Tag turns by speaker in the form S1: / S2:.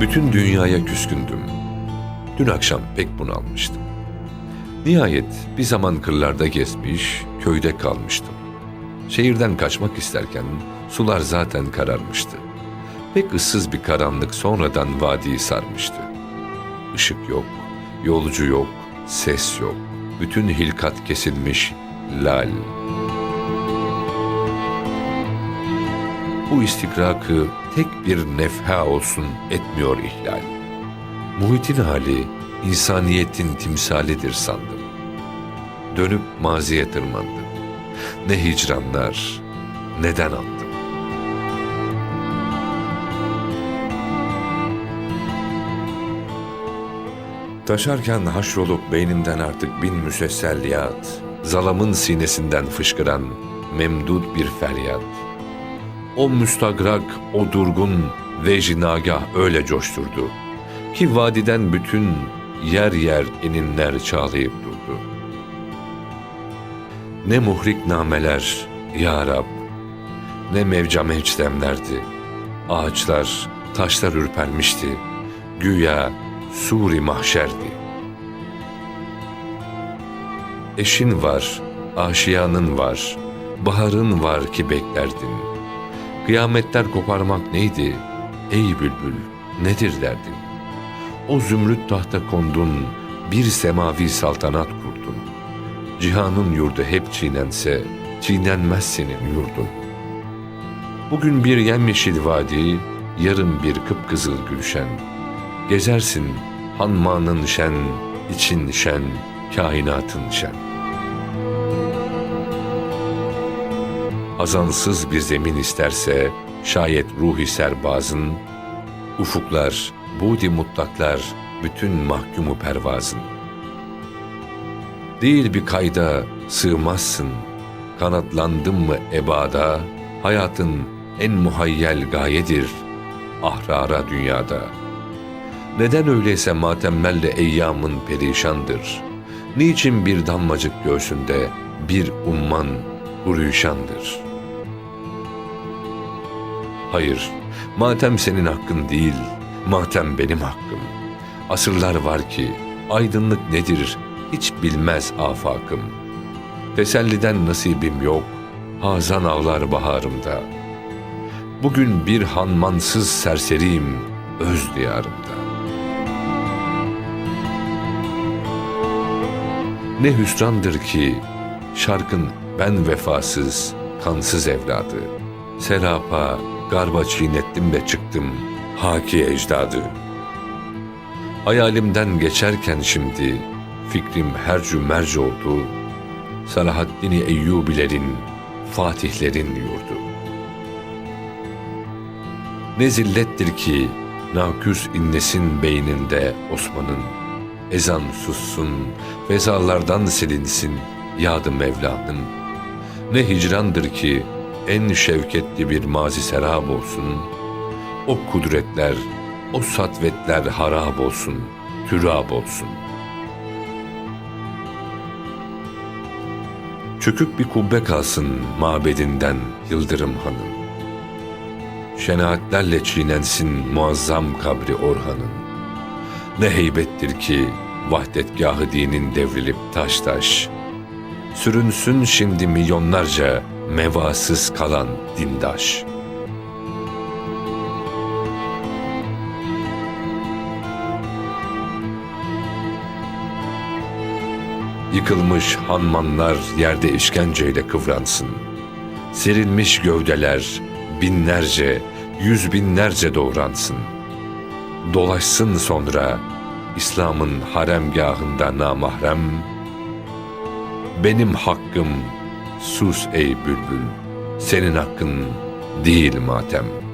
S1: Bütün dünyaya küskündüm. Dün akşam pek bunalmıştım. Nihayet bir zaman kırlarda gezmiş, köyde kalmıştım. Şehirden kaçmak isterken sular zaten kararmıştı. Pek ıssız bir karanlık sonradan vadiyi sarmıştı. Işık yok, yolcu yok, ses yok. Bütün hilkat kesilmiş, lal. Bu istikrakı tek bir nefha olsun etmiyor ihlal. Muhitin hali insaniyetin timsalidir sandım. Dönüp maziye tırmandım. Ne hicranlar, neden andım. Taşarken haşrolup beynimden artık bin müsesselliyat, zalamın sinesinden fışkıran memdud bir feryat. O müstagrak, o durgun vecd nagah öyle coşturdu ki vadiden bütün yer yer eninler çağlayıp durdu. Ne muhrik nameler ya Rab, ne mevcam demlerdi. Ağaçlar, taşlar ürpermişti. Güya suri mahşerdi. Eşin var, aşiyanın var, baharın var ki beklerdin. Kıyametler koparmak neydi? Ey bülbül, nedir derdin? O zümrüt tahta kondun, bir semavi saltanat kurdun. Cihanın yurdu hep çiğnense, çiğnenmez senin yurdun. Bugün bir yemyeşil vadi, yarın bir kıpkızıl gülşen. Gezersin hanmanın şen, için şen, kainatın şen. Azansız bir zemin isterse, şayet ruhi serbazın, ufuklar, budi mutlaklar, bütün mahkumu pervazın. Değil bir kayda sığmazsın, kanatlandın mı ebada, hayatın en muhayyel gayedir, ahrara dünyada. Neden öyleyse matemlerle eyyamın perişandır? Niçin bir damlacık göğsünde bir umman huruşandır? Hayır, matem senin hakkın değil, matem benim hakkım. Asırlar var ki aydınlık nedir hiç bilmez afakım. Teselliden nasibim yok, hazan avlar baharımda. Bugün bir hanmansız serseriyim öz diyarımda. Ne hüsrandır ki şarkın ben vefasız, kansız evladı. Serapa, garba çiğnettim ve çıktım haki ecdadı. Hayalimden geçerken şimdi fikrim hercü merci oldu. Salahaddin Eyyubilerin, Fatihlerin yurdu. Ne zillettir ki naküs inlesin beyninde Osman'ın. Ezan sussun, fezalardan silinsin yadı Mevla'nın. Ne hicrandır ki en şevketli bir mazi serap olsun. O kudretler, o satvetler harap olsun, türab olsun. Çökük bir kubbe kalsın mabedinden Yıldırım Han'ın. Şenaatlerle çiğnensin muazzam kabri Orhan'ın. Ne heybettir ki vahdetgahı dinin devrilip taş taş. Sürünsün şimdi milyonlarca mevasız kalan dindaş. Yıkılmış hanmanlar yerde işkenceyle kıvransın. Serilmiş gövdeler binlerce, yüz binlerce doğransın. Dolaşsın sonra İslam'ın haremgahında namahrem. Benim hakkım sus ey bülbül, senin hakkın değil matem.''